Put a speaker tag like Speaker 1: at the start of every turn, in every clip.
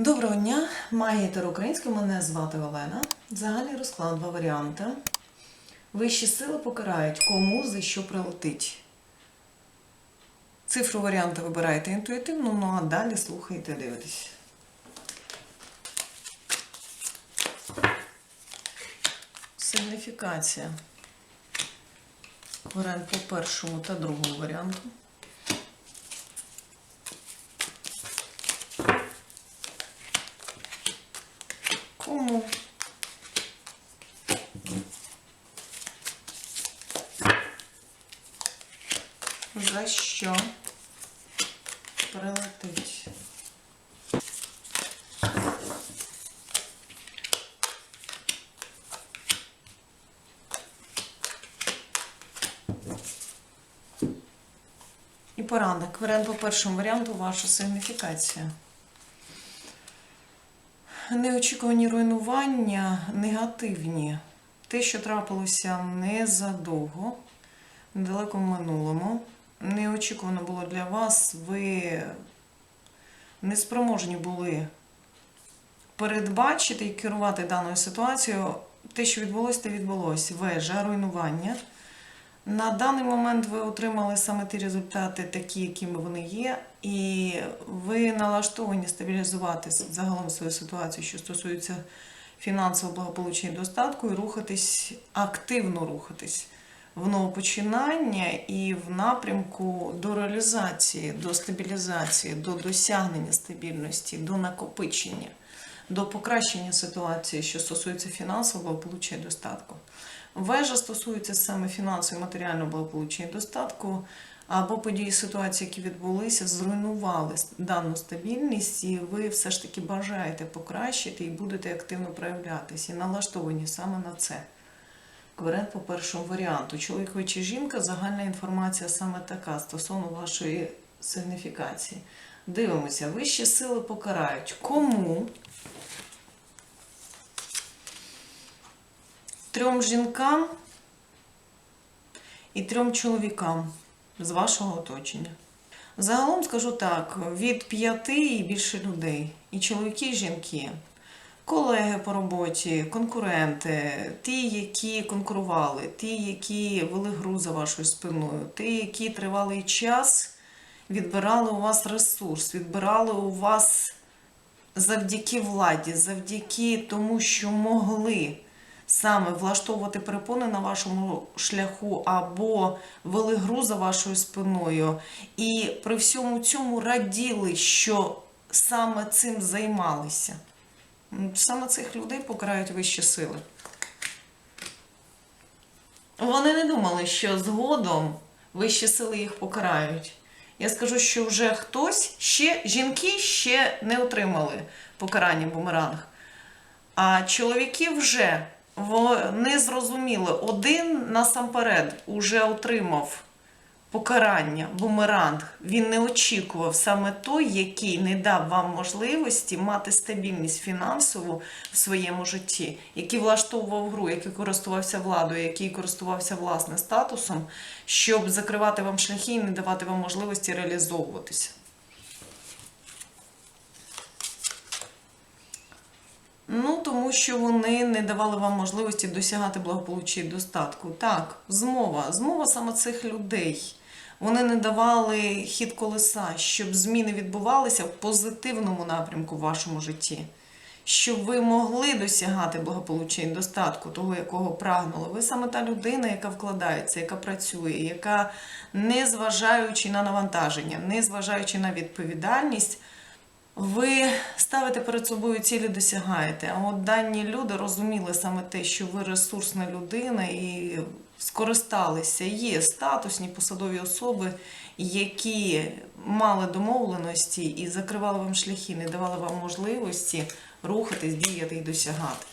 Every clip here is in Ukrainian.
Speaker 1: Доброго дня, маєте українську, мене звати Олена. Загальний розклад, два варіанти. Вищі сили покарають, кому за що прилетить. Цифру варіанти вибираєте інтуїтивно, ну а далі слухайте, дивитесь. Сигніфікація. Варіант по першому та другому варіанту. Кому? За що прилетить? І поранок. Варіант по першому варіанту ваша сигніфікація. Неочікувані руйнування негативні. Те, що трапилося незадовго, недалеко в минулому. Неочікувано було для вас, ви неспроможні були передбачити і керувати даною ситуацією. Те, що відбулося, те відбулося. Вежа, руйнування. На даний момент ви отримали саме ті результати, такі, якими вони є, і ви налаштовані стабілізувати загалом свою ситуацію, що стосується фінансового благополуччя і достатку, і рухатись, активно рухатись в новопочинання і в напрямку до реалізації, до стабілізації, до досягнення стабільності, до накопичення, до покращення ситуації, що стосується фінансового благополуччя і достатку. Вежа стосується саме фінансового і матеріального благополуччя і достатку, або події ситуації, які відбулися, зруйнували дану стабільність, і ви все ж таки бажаєте покращити і будете активно проявлятися, і налаштовані саме на це. Варіант по першому варіанту. Чоловік чи жінка, загальна інформація саме така стосовно вашої сигніфікації. Дивимося, вищі сили покарають. Кому? Трьом жінкам і трьом чоловікам з вашого оточення. Загалом скажу так: від п'яти і більше людей. І чоловіки, і жінки, колеги по роботі, конкуренти, ті, які конкурували, ті, які вели гру за вашою спиною, ті, які тривалий час відбирали у вас ресурс, відбирали у вас завдяки владі, завдяки тому, що могли саме влаштовувати перепони на вашому шляху або вели гру за вашою спиною, і при всьому цьому раділи, що саме цим займалися. Саме цих людей покарають вищі сили. Вони не думали, що згодом вищі сили їх покарають. Я скажу, що вже хтось ще жінки ще не отримали покарання бумеранг. А чоловіки вже вони зрозуміли, один насамперед уже отримав покарання, бумеранг. Він не очікував саме той, який не дав вам можливості мати стабільність фінансову в своєму житті, який влаштовував гру, який користувався владою, який користувався власним статусом, щоб закривати вам шляхи і не давати вам можливості реалізовуватися. Ну, тому що вони не давали вам можливості досягати благополуччя і достатку. Так, змова. Змова саме цих людей. Вони не давали хід колеса, щоб зміни відбувалися в позитивному напрямку в вашому житті. Щоб ви могли досягати благополуччя і достатку, того, якого прагнули. Ви саме та людина, яка вкладається, яка працює, яка, незважаючи на навантаження, незважаючи на відповідальність, ви ставите перед собою цілі, досягаєте. А от дані люди розуміли саме те, що ви ресурсна людина і скористалися. Є статусні посадові особи, які мали домовленості і закривали вам шляхи, не давали вам можливості рухатись, діяти і досягати.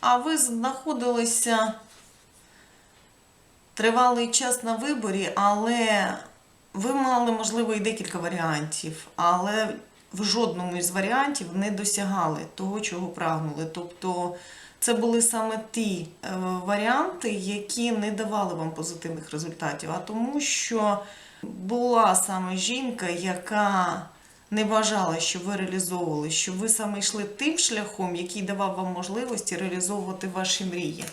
Speaker 1: А ви знаходилися тривалий час на виборі, але ви мали, можливо, і декілька варіантів, але в жодному із варіантів не досягали того, чого прагнули. Тобто це були саме ті е, варіанти, які не давали вам позитивних результатів, а тому, що була саме жінка, яка не бажала, щоб ви реалізовували, щоб ви саме йшли тим шляхом, який давав вам можливості реалізовувати ваші мрії,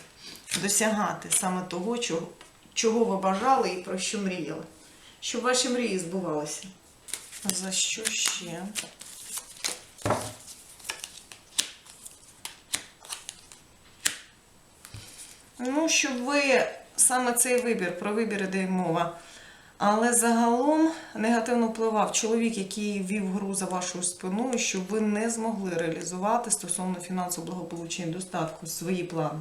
Speaker 1: досягати саме того, чого, чого ви бажали і про що мріяли. Щоб ваші мрії збувалися. За що ще? Ну, щоб ви саме цей вибір, про вибір іде мова. Але загалом негативно впливав чоловік, який вів гру за вашою спиною, щоб ви не змогли реалізувати стосовно фінансового благополуччя і достатку свої плани.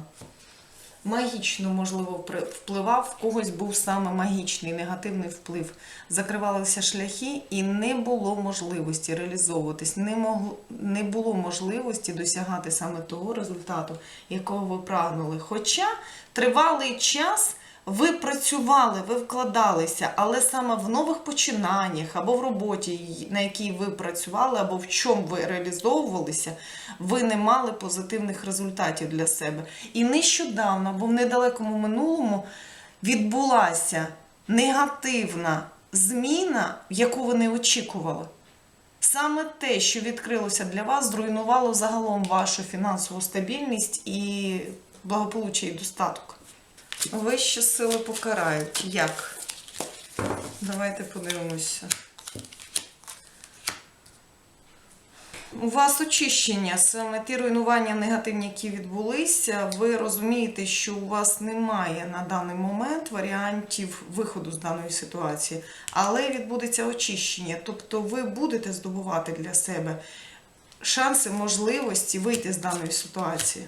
Speaker 1: Магічно, можливо, впливав, в когось був саме магічний негативний вплив. Закривалися шляхи і не було можливості реалізовуватись, не, могло, не було можливості досягати саме того результату, якого ви прагнули. Хоча тривалий час ви працювали, ви вкладалися, але саме в нових починаннях або в роботі, на якій ви працювали, або в чому ви реалізовувалися, ви не мали позитивних результатів для себе. І нещодавно, або в недалекому минулому, відбулася негативна зміна, яку ви не очікували. Саме те, що відкрилося для вас, зруйнувало загалом вашу фінансову стабільність і благополуччя і достаток. Вищі сили покарають. Як? Давайте подивимося. У вас очищення, саме ті руйнування негативні, які відбулися, ви розумієте, що у вас немає на даний момент варіантів виходу з даної ситуації, але відбудеться очищення, тобто ви будете здобувати для себе шанси, можливості вийти з даної ситуації.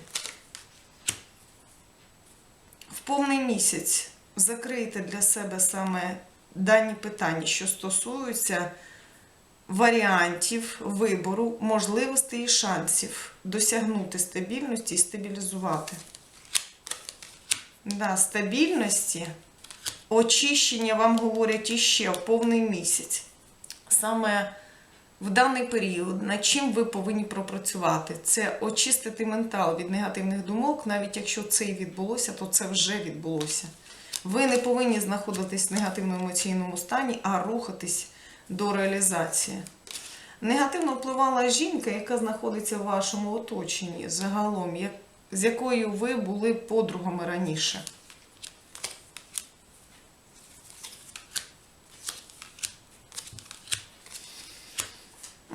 Speaker 1: Повний місяць закрийте для себе саме дані питання, що стосуються варіантів вибору, можливостей і шансів досягнути стабільності і стабілізувати. Да, стабільності, очищення вам говорять іще повний місяць. Саме в даний період, над чим ви повинні пропрацювати, це очистити ментал від негативних думок, навіть якщо це і відбулося, то це вже відбулося. Ви не повинні знаходитись в негативному емоційному стані, а рухатись до реалізації. Негативно впливала жінка, яка знаходиться в вашому оточенні загалом, як- з якою ви були подругами раніше.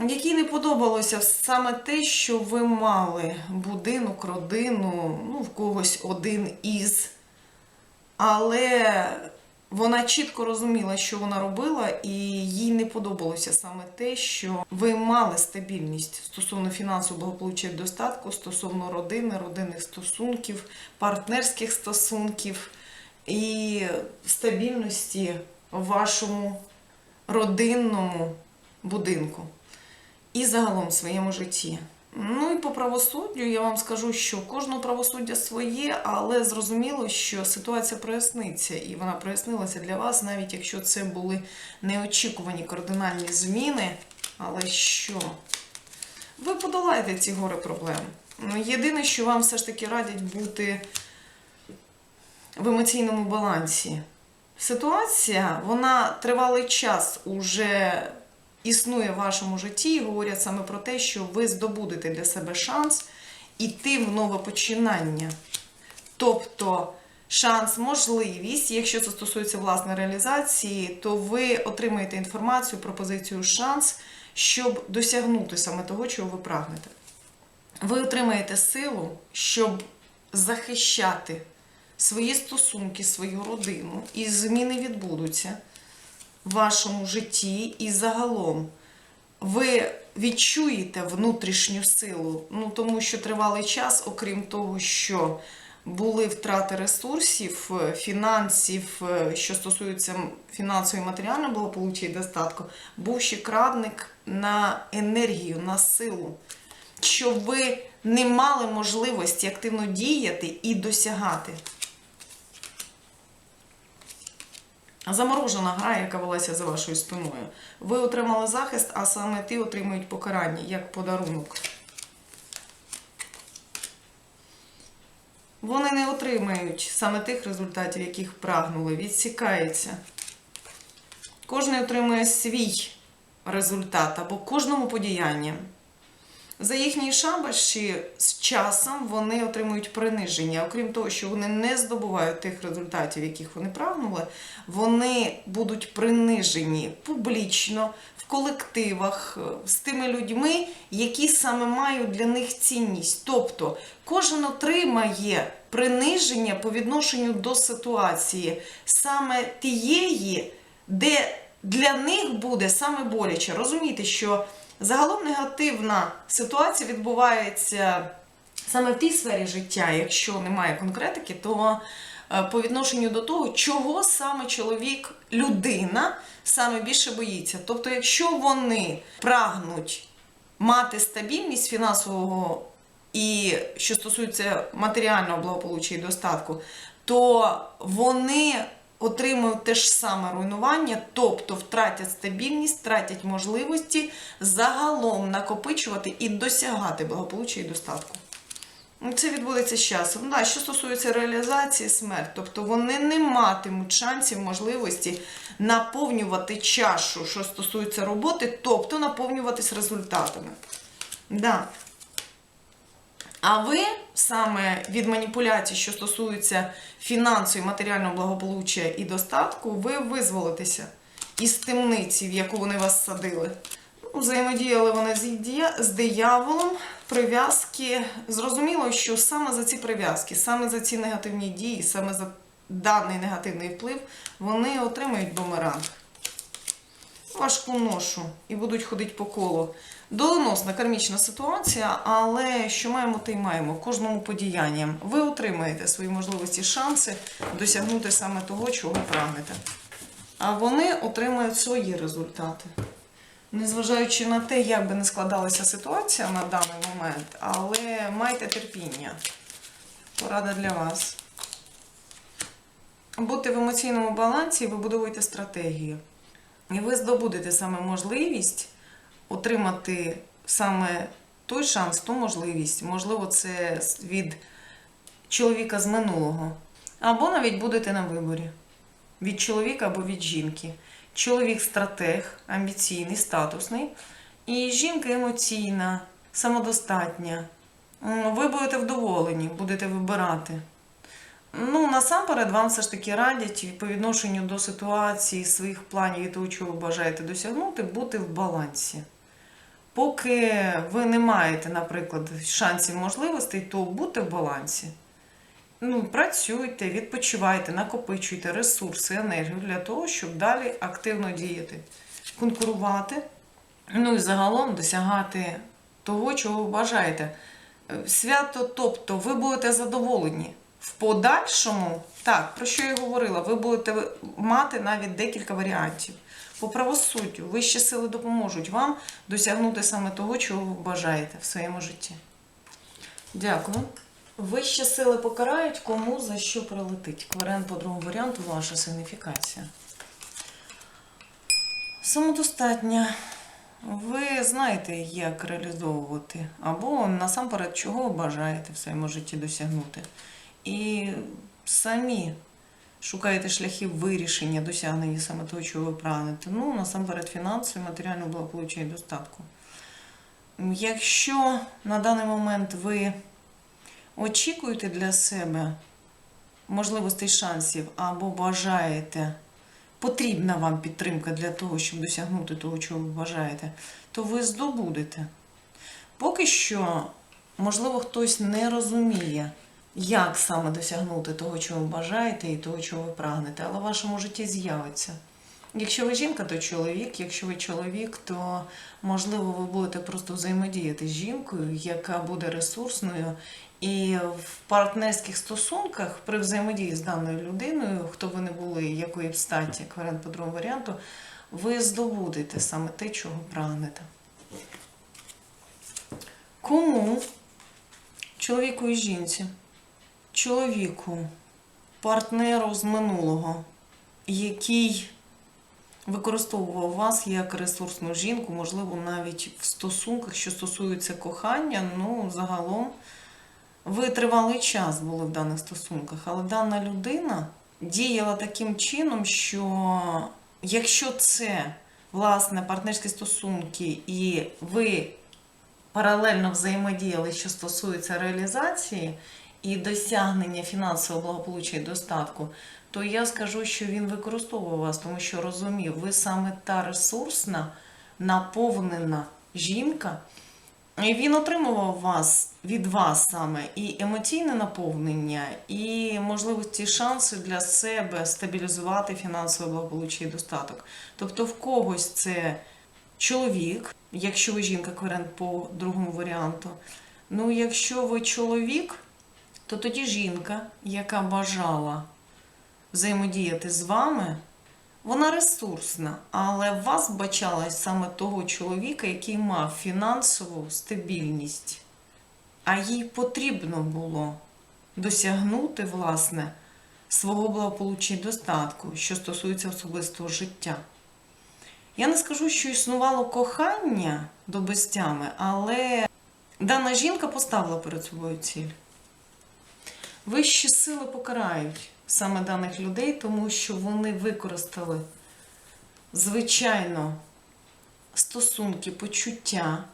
Speaker 1: Якій не подобалося саме те, що ви мали будинок, родину, ну, в когось один із. Але вона чітко розуміла, що вона робила, і їй не подобалося саме те, що ви мали стабільність стосовно фінансового благополуччя і достатку, стосовно родини, родинних стосунків, партнерських стосунків і стабільності в вашому родинному будинку і загалом в своєму житті. Ну і по правосуддю я вам скажу, що кожного правосуддя своє, але зрозуміло, що ситуація проясниться, і вона прояснилася для вас, навіть якщо це були неочікувані кардинальні зміни. Але що? Ви подолаєте ці гори проблем. Ну, єдине, що вам все ж таки радять бути в емоційному балансі. Ситуація, вона тривалий час уже існує в вашому житті і говорять саме про те, що ви здобудете для себе шанс іти в нове починання. Тобто шанс, можливість, якщо це стосується власної реалізації, то ви отримаєте інформацію, пропозицію, шанс, щоб досягнути саме того, чого ви прагнете. Ви отримаєте силу, щоб захищати свої стосунки, свою родину, і зміни відбудуться в вашому житті і загалом. Ви відчуєте внутрішню силу, ну тому що тривалий час, окрім того, що були втрати ресурсів, е, фінансів, е, що стосується фінансової матеріального благополуччя і достатку, був ще крадник на енергію, на силу, щоб ви не мали можливості активно діяти і досягати. Заморожена гра, яка велася за вашою спиною. Ви отримали захист, а саме ти отримують покарання як подарунок. вони не отримають саме тих результатів, яких прагнули. Відсікається. Кожен отримує свій результат або кожному подіянням. За їхні шабаші з часом вони отримують приниження. Окрім того, що вони не здобувають тих результатів, яких вони прагнули, вони будуть принижені публічно, в колективах, е, з тими людьми, які саме мають для них цінність. Тобто кожен отримає приниження по відношенню до ситуації саме тієї, де для них буде саме боляче. Розумійте, що загалом негативна ситуація відбувається саме в тій сфері життя, якщо немає конкретики, то е, по відношенню до того, чого саме чоловік, людина саме більше боїться. Тобто, якщо вони прагнуть мати стабільність фінансового і що стосується матеріального благополуччя і достатку, то вони отримують те ж саме руйнування, тобто втратять стабільність, втратять можливості загалом накопичувати і досягати благополуччя і достатку. Ну, Це відбудеться з часом. Да, що стосується реалізації смерть, тобто вони не матимуть шансів, можливості наповнювати чашу, що стосується роботи, тобто наповнюватись результатами. Да. А ви саме від маніпуляцій, що стосуються фінансового і матеріального благополуччя і достатку, ви визволитеся із темниці, в яку вони вас садили. Ну, Взаємодіяли вони з дияволом, прив'язки. Зрозуміло, що саме за ці прив'язки, саме за ці негативні дії, саме за даний негативний вплив, вони отримають бумеранг важку ношу і будуть ходити по колу. Доленосна кармічна ситуація, але що маємо, те й маємо. Кожному подіянням ви отримаєте свої можливості, шанси досягнути саме того, чого прагнете. А вони отримають свої результати. Незважаючи на те, як би не складалася ситуація на даний момент, але майте терпіння. Порада для вас. Бути в емоційному балансі, і вибудовуйте стратегію. І ви здобудете саме можливість отримати саме той шанс, ту можливість. Можливо, це від чоловіка з минулого. Або навіть будете на виборі від чоловіка або від жінки. Чоловік стратег, амбіційний, статусний, і жінка емоційна, самодостатня. Ви будете вдоволені, будете вибирати. Ну, насамперед, вам все ж таки радять по відношенню до ситуації, своїх планів і того, чого ви бажаєте досягнути, бути в балансі. Поки ви не маєте, наприклад, шансів можливостей, то будьте в балансі. Ну, працюйте, відпочивайте, накопичуйте ресурси, енергію для того, щоб далі активно діяти, конкурувати, ну і загалом досягати того, чого ви бажаєте. Е, Свято, тобто, ви будете задоволені. В подальшому, так, про що я говорила, ви будете мати навіть декілька варіантів. По правосуддю вищі сили допоможуть вам досягнути саме того, чого ви бажаєте в своєму житті. Дякую. Вищі сили покарають, кому за що прилетить. Кварен по другому варіанту ваша сигніфікація. Самодостатня. Ви знаєте, як реалізовувати, або насамперед, чого бажаєте в своєму житті досягнути. І самі шукаєте шляхів вирішення, досягнення саме того, чого ви прагнете. Ну, насамперед, фінансові, матеріальне благополуччя і достатку. Якщо на даний момент ви очікуєте для себе можливостей шансів або бажаєте, потрібна вам підтримка для того, щоб досягнути того, чого ви бажаєте, то ви здобудете. Поки що, можливо, хтось не розуміє, як саме досягнути того, чого ви бажаєте, і того, чого ви прагнете, але в вашому житті з'явиться. Якщо ви жінка, то чоловік. Якщо ви чоловік, то можливо ви будете просто взаємодіяти з жінкою, яка буде ресурсною. І в партнерських стосунках при взаємодії з даною людиною, хто ви не були, якої б статі, як варіант по другому варіанту, ви здобудете саме те, чого прагнете. Кому? Чоловіку і жінці. Чоловіку, партнеру з минулого, який використовував вас як ресурсну жінку, можливо, навіть в стосунках, що стосуються кохання, ну, загалом ви тривалий час були в даних стосунках, але дана людина діяла таким чином, що якщо це власне партнерські стосунки, і ви паралельно взаємодіяли, що стосується реалізації і досягнення фінансового благополуччя і достатку, то я скажу, що він використовував вас, тому що розумів, ви саме та ресурсна, наповнена жінка. І він отримував вас від вас саме і емоційне наповнення, і можливості, шанси для себе стабілізувати фінансове благополуччя і достаток. Тобто, в когось це чоловік, якщо ви жінка, кваріант по другому варіанту. Ну, якщо ви чоловік, то тоді жінка, яка бажала взаємодіяти з вами, вона ресурсна, але в вас бачалась саме того чоловіка, який мав фінансову стабільність, а їй потрібно було досягнути, власне, свого благополуччя і достатку, що стосується особистого життя. Я не скажу, що існувало кохання до безтями, але дана жінка поставила перед собою ціль. Вищі сили покарають саме даних людей, тому що вони використали, звичайно, стосунки, почуття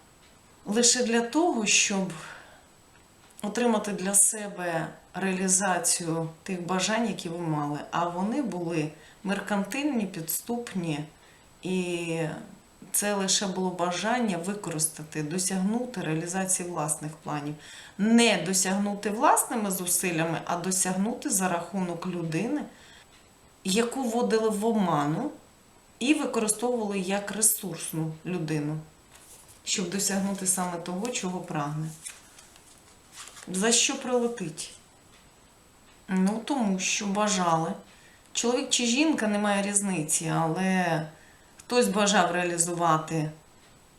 Speaker 1: лише для того, щоб отримати для себе реалізацію тих бажань, які ви мали. А вони були меркантильні, підступні, і це лише було бажання використати, досягнути реалізації власних планів. Не досягнути власними зусиллями, а досягнути за рахунок людини, яку вводили в оману і використовували як ресурсну людину, щоб досягнути саме того, чого прагне. За що прилетить? Ну, тому що бажали. Чоловік чи жінка немає різниці, але хтось бажав реалізувати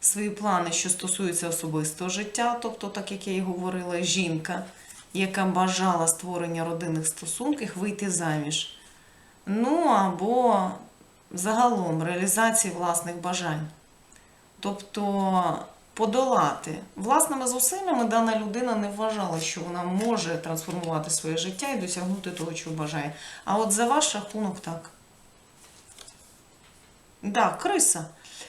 Speaker 1: свої плани, що стосуються особистого життя, тобто, так як я і говорила, жінка, яка бажала створення родинних стосунків, вийти заміж. Ну або загалом реалізації власних бажань. Тобто подолати власними зусиллями дана людина не вважала, що вона може трансформувати своє життя і досягнути того, чого бажає. А от за ваш рахунок так. Так, криса.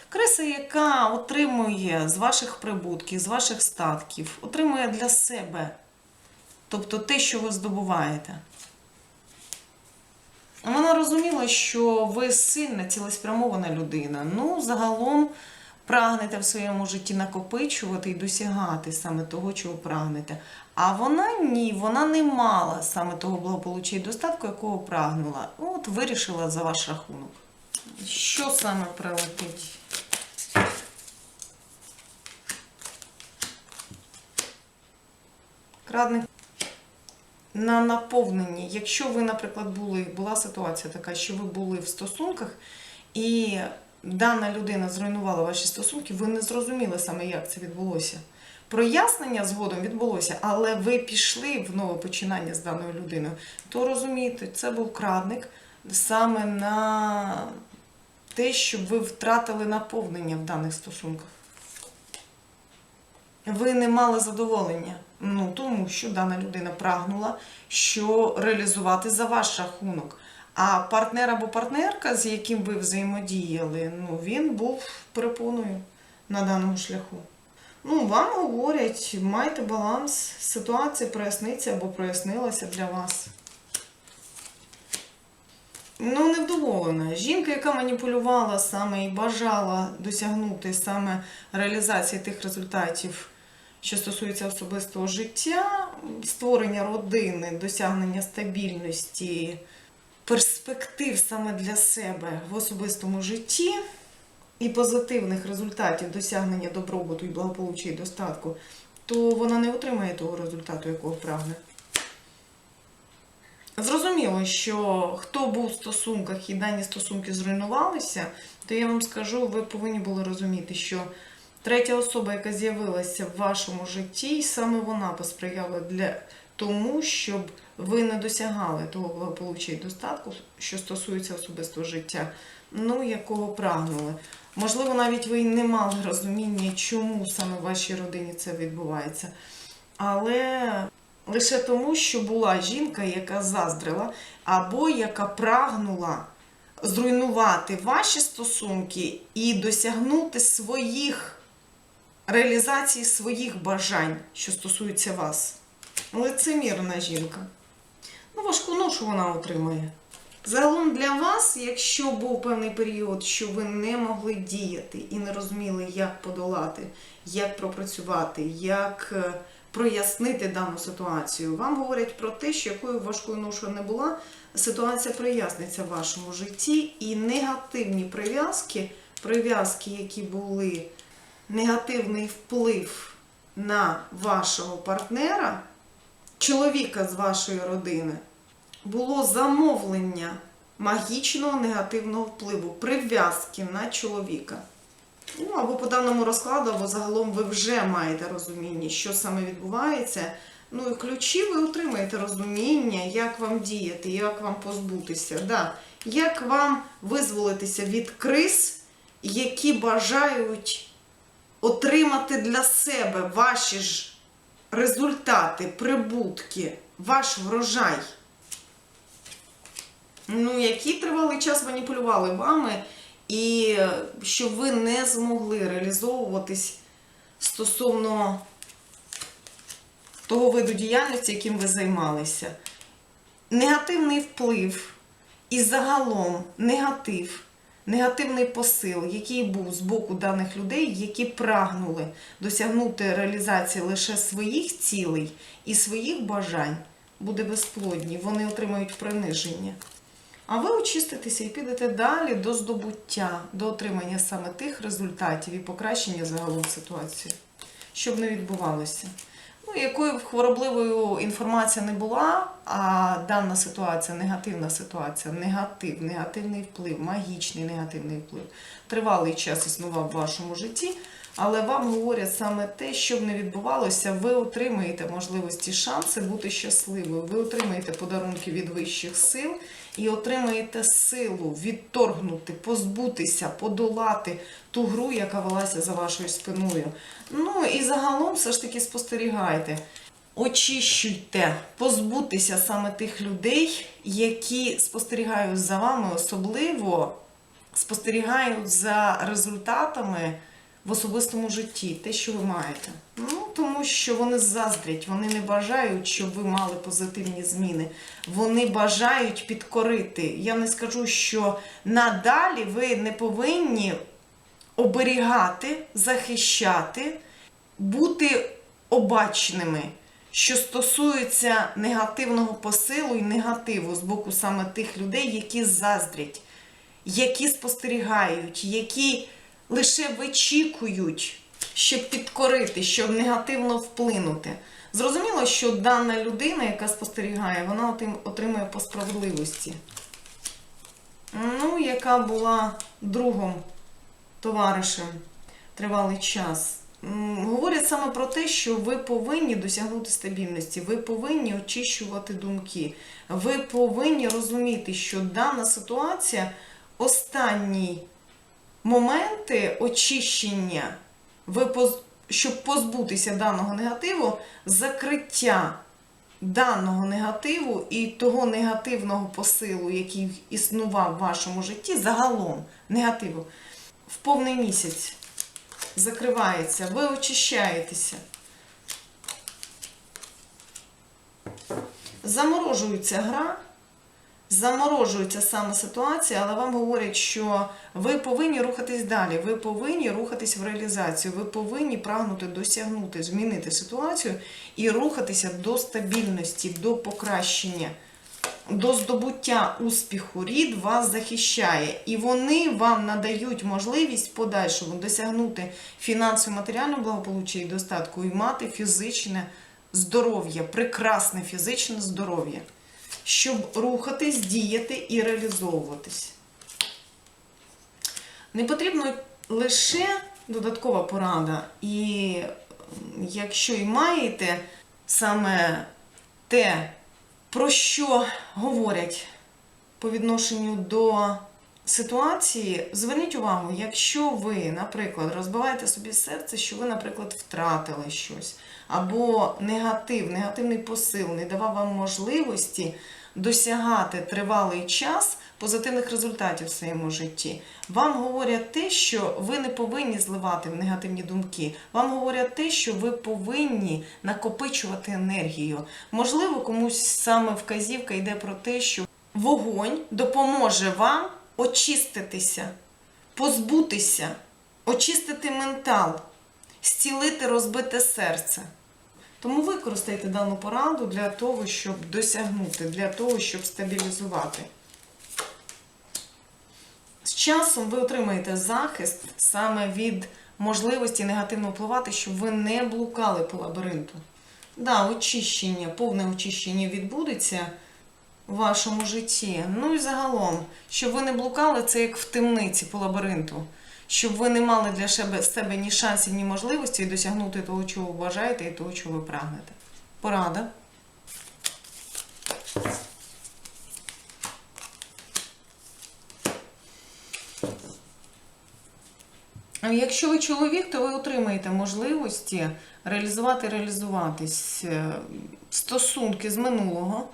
Speaker 1: Криса, яка отримує з ваших прибутків, з ваших статків, отримує для себе. Тобто те, що ви здобуваєте. Вона розуміла, що ви сильна, цілеспрямована людина. Ну, загалом прагнете в своєму житті накопичувати і досягати саме того, чого прагнете. А вона ні, вона не мала саме того благополуччя і достатку, якого прагнула. От вирішила за ваш рахунок. Що саме прилетить? Крадник на наповненні. Якщо ви, наприклад, були, була ситуація така, що ви були в стосунках, і дана людина зруйнувала ваші стосунки, ви не зрозуміли саме, як це відбулося. Прояснення згодом відбулося, але ви пішли в нове починання з даною людиною, то розумієте, це був крадник саме на те, щоб ви втратили наповнення в даних стосунках. Ви не мали задоволення. Ну, тому що дана людина прагнула що реалізувати за ваш рахунок. А партнер або партнерка, з яким ви взаємодіяли, ну, він був перепоною на даному шляху. Ну, вам говорять, майте баланс, ситуація проясниться або прояснилася для вас. Ну, невдоволена. Жінка, яка маніпулювала саме і бажала досягнути саме реалізації тих результатів, що стосується особистого життя, створення родини, досягнення стабільності, перспектив саме для себе в особистому житті і позитивних результатів досягнення добробуту і благополуччя і достатку, то вона не отримає того результату, якого прагне. Зрозуміло, що хто був в стосунках і дані стосунки зруйнувалися, то я вам скажу, ви повинні були розуміти, що третя особа, яка з'явилася в вашому житті, саме вона посприяла для тому, щоб ви не досягали того благополуччя і достатку, що стосується особистого життя, ну якого прагнули. Можливо, навіть ви не мали розуміння, чому саме в вашій родині це відбувається. Але лише тому, що була жінка, яка заздрила, або яка прагнула зруйнувати ваші стосунки і досягнути своїх реалізації своїх бажань, що стосуються вас. Лицемірна жінка. Ну, важку ношу вона отримує. Загалом для вас, якщо був певний період, що ви не могли діяти і не розуміли, як подолати, як пропрацювати, як е, прояснити дану ситуацію, вам говорять про те, що якою важкою ношою не була, ситуація проясниться в вашому житті, і негативні прив'язки, прив'язки, які були негативний вплив на вашого партнера, чоловіка з вашої родини, було замовлення магічного негативного впливу, прив'язки на чоловіка. Ну, або по даному розкладу, або загалом ви вже маєте розуміння, що саме відбувається. Ну і ключі ви отримаєте розуміння, як вам діяти, як вам позбутися, да. як вам визволитися від криз, які бажають отримати для себе ваші ж результати, прибутки, ваш врожай. Ну, які тривалий час маніпулювали вами, і е, щоб ви не змогли реалізовуватись стосовно того виду діяльності, яким ви займалися. Негативний вплив і загалом негатив, негативний посил, який був з боку даних людей, які прагнули досягнути реалізації лише своїх цілей і своїх бажань, буде безплодні. Вони отримають приниження. А ви очиститеся і підете далі до здобуття, до отримання саме тих результатів і покращення загалом ситуації, щоб не відбувалося. Ну, якою б хворобливою інформація не була, а дана ситуація, негативна ситуація, негатив, негативний вплив, магічний негативний вплив, тривалий час існував в вашому житті, але вам говорять саме те, що б не відбувалося, ви отримаєте можливості, шанси бути щасливою, ви отримаєте подарунки від вищих сил і отримаєте силу відторгнути, позбутися, подолати ту гру, яка велася за вашою спиною. Ну і загалом все ж таки спостерігайте. Очищуйте, позбутися саме тих людей, які спостерігають за вами, особливо спостерігають за результатами в особистому житті, те, що ви маєте. Ну, тому що вони заздрять, вони не бажають, щоб ви мали позитивні зміни. Вони бажають підкорити. Я не скажу, що надалі ви не повинні оберігати, захищати, бути обачними, що стосується негативного посилу і негативу з боку саме тих людей, які заздрять, які спостерігають, які лише вичікують, щоб підкорити, щоб негативно вплинути. Зрозуміло, що дана людина, яка спостерігає, вона отримує по справедливості. Ну, яка була другом товаришем тривалий час. Говорять саме про те, що ви повинні досягнути стабільності, ви повинні очищувати думки, ви повинні розуміти, що дана ситуація останні моменти очищення, щоб позбутися даного негативу, закриття даного негативу і того негативного посилу, який існував в вашому житті, загалом негативу, в повний місяць закривається, ви очищаєтеся. Заморожується гра, заморожується саме ситуація, але вам говорять, що ви повинні рухатись далі, ви повинні рухатись в реалізацію, ви повинні прагнути досягнути, змінити ситуацію і рухатися до стабільності, до покращення. До здобуття успіху рід вас захищає, і вони вам надають можливість в подальшому досягнути фінансово матеріального благополуччя і достатку і мати фізичне здоров'я, прекрасне фізичне здоров'я, щоб рухатись, діяти і реалізовуватись. Не потрібно лише додаткова порада, і якщо і маєте саме те, про що говорять по відношенню до ситуації зверніть увагу, якщо ви, наприклад, розбиваєте собі серце, що ви, наприклад, втратили щось, або негатив, негативний посил не давав вам можливості досягати тривалий час позитивних результатів в своєму житті. Вам говорять те, що ви не повинні зливати в негативні думки. Вам говорять те, що ви повинні накопичувати енергію. Можливо, комусь саме вказівка йде про те, що вогонь допоможе вам очиститися, позбутися, очистити ментал, зцілити розбите серце. Тому використайте дану пораду для того, щоб досягнути, для того, щоб стабілізувати. З часом ви отримаєте захист саме від можливості негативно впливати, щоб ви не блукали по лабіринту. Да, очищення, повне очищення відбудеться в вашому житті. Ну і загалом, щоб ви не блукали, це як в темниці по лабіринту. Щоб ви не мали для себе, себе ні шансів, ні можливості досягнути того, чого ви бажаєте, і того, чого ви прагнете. Порада. Якщо ви чоловік, то ви отримаєте можливості реалізувати, реалізуватись е, стосунки з минулого.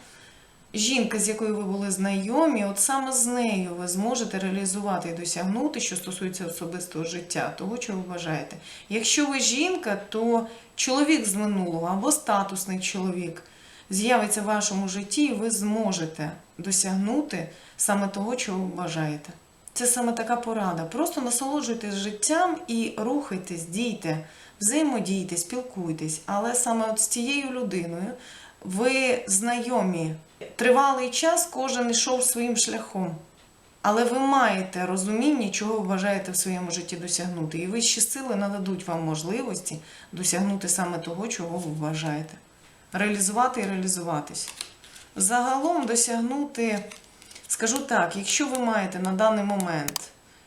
Speaker 1: Жінка, з якою ви були знайомі, от саме з нею ви зможете реалізувати і досягнути, що стосується особистого життя, того, чого ви бажаєте. Якщо ви жінка, то чоловік з минулого або статусний чоловік з'явиться в вашому житті, і ви зможете досягнути саме того, чого ви бажаєте. Це саме така порада. Просто насолоджуйтесь життям і рухайтесь, дійте, взаємодійте, спілкуйтесь. Але саме от з цією людиною ви знайомі. Тривалий час кожен йшов своїм шляхом. Але ви маєте розуміння, чого ви бажаєте в своєму житті досягнути. І вищі сили нададуть вам можливості досягнути саме того, чого ви бажаєте. Реалізувати і реалізуватись. Загалом досягнути, скажу так, якщо ви маєте на даний момент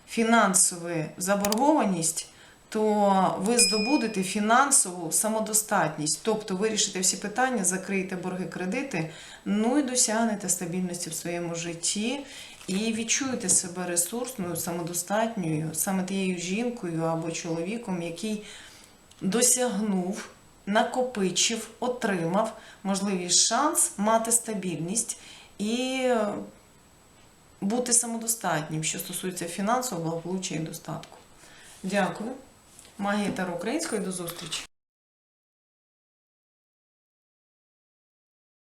Speaker 1: фінансову заборгованість, то ви здобудете фінансову самодостатність, тобто вирішите всі питання, закриєте борги кредити, ну і досягнете стабільності в своєму житті і відчуєте себе ресурсною, самодостатньою, саме тією жінкою або чоловіком, який досягнув, накопичив, отримав можливість шанс мати стабільність і бути самодостатнім, що стосується фінансового благополуччя і достатку. Дякую. Магія Таро Української до зустрічі!